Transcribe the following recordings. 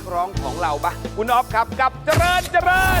กร้องของเราปะคุณอ๊อฟครับกับเจริญเจริญ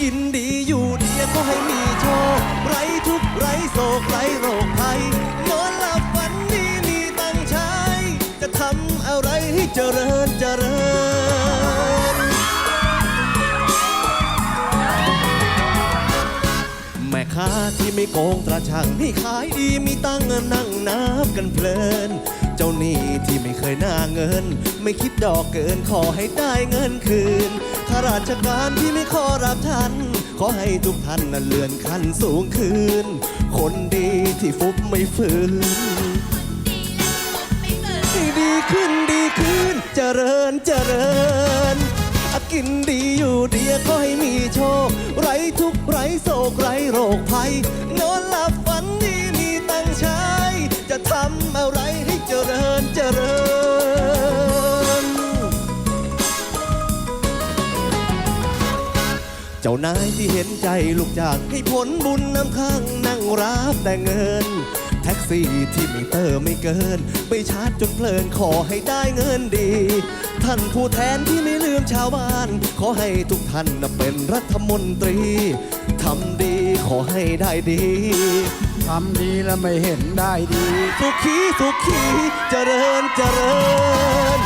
กินดีอยู่ ดีก็ให้มีโชค ไรทุกไรโศกไรโรคภัยนอนหลับฝันดีมีตังใช้ จะทำอะไรให้เจริญเจริญ ไม่โกงตราช่างที่ขายดีมีตั้งค์นั่งนับกันเพลิน เจ้าหนี้ที่ไม่เคยหน้าเงิน ไม่คิดดอกเกินขอให้ได้เงินคืนข้าราชการที่ไม่ขอรับท่านขอให้ทุกท่านนั้นเลื่อนขั้นสูงขึ้นคนดีที่ฟุบไม่ฟื้นให้ดีขึ้นดีขึ้นเจริญเจริญอา กินดีอยู่ดีก็ให้มีโชค ไรทุกไรโศกไรโรคภัย นอนหลับฝันดีมีตังค์ใช้ จะทำอะไรให้เจริญเจริญ เจ้านายที่เห็นใจลูกจ้างให้ผลบุญนำข้างนั่งรับแต่เงิน ท็กซี่ที่มีเตอร์ไม่เกิน ไปชาร์จจนเพลินขอให้ได้เงินดี ท่านผู้แทนที่ไม่ลืมชาวบ้าน ขอให้ทุกท่านน่ะเป็นรัฐมนตรีทำดีขอให้ได้ดีทำดีแล้วไม่เห็นได้ดี สุขีสุขีเจริญเจริญ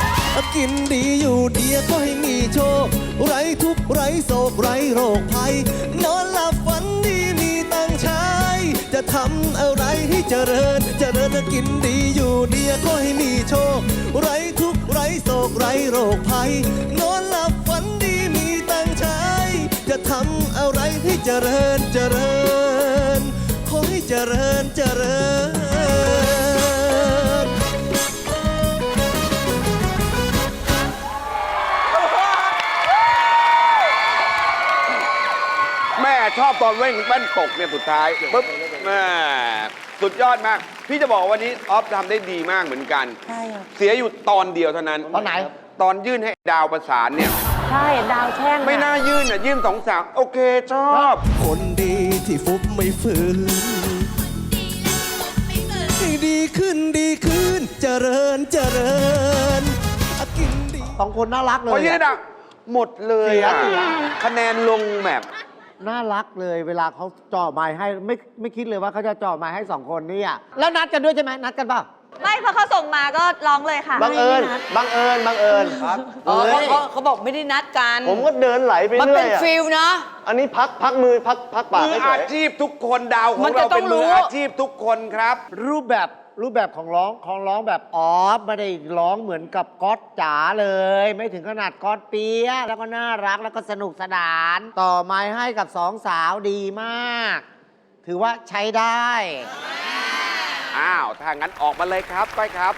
กินดีอยู่ดีก็ให้มีโชค ไรทุกข์ไรโศกไรโรคภัยนอนหลับ อะไรให้เจริญ เจริญกินดีอยู่ดีก็ให้มีโชค ไรทุกไรโศกไรโรคภัย นอนหลับฝันดีมีตังใช้จะทำอะไรให้เจริญเจริญขอให้เจริญ อบตอนเว้นแว่นตกเนี่ยสุดท้ายปุ๊บแม่สุดยอดมาก พี่จะบอกว่าวันนี้ออฟทำได้ดีมากเหมือนกัน ใช่ค่ะเสียอยู่ตอนเดียวเท่านั้น ตอนไหน ตอนยื่นให้ดาวประสานเนี่ย ใช่ดาวแช่งไม่น่ายื่นอะยื่นสองสามโอเคชอบคนดีที่ฟุบไม่ฟื้นให้ดีขึ้นดีขึ้นเจริญเจริญอากินดี สองคนน่ารักเลพอยยื่นให้ดาวหมดเลยอะเสียเสีย คะแนนลงแบบ น่ารักเลยเวลาเขาจ่อไม้ให้ไม่ไม่คิดเลยว่าเขาจะจ่อไม้ให้สองคนนี่อะแล้วนัดกันด้วยใช่ไหมนัดกันเปล่า ไม่เพราะเขาส่งมาก็ร้องเลยค่ะ บังเอิญบังเอิญบังเอิญครับอ๋อเขาเขาเขาบอกไม่ได้นัดกัน ผมก็เดินไหลไปมันเรื่เป็อนยอะฟิลเนาะอันนี้พักพักมือพักพักปากมือเฉอายชีพทุกคนดาวขอมังนจะเราเป็นต้องรู้ มืออาชีพทุกคนครับ รูปแบบ รูปแบบของร้องของร้องแบบออฟไม่ได้ร้องเหมือนกับก๊อตจ๋าเลย ไม่ถึงขนาดก๊อตเปียะแล้วก็น่ารักแล้วก็สนุกสนาน ต่อไม้ให้กับสองสาวดีมาก ถือว่าใช้ได้ อ้าว ถ้างั้นออกมาเลยครับก้อยครับ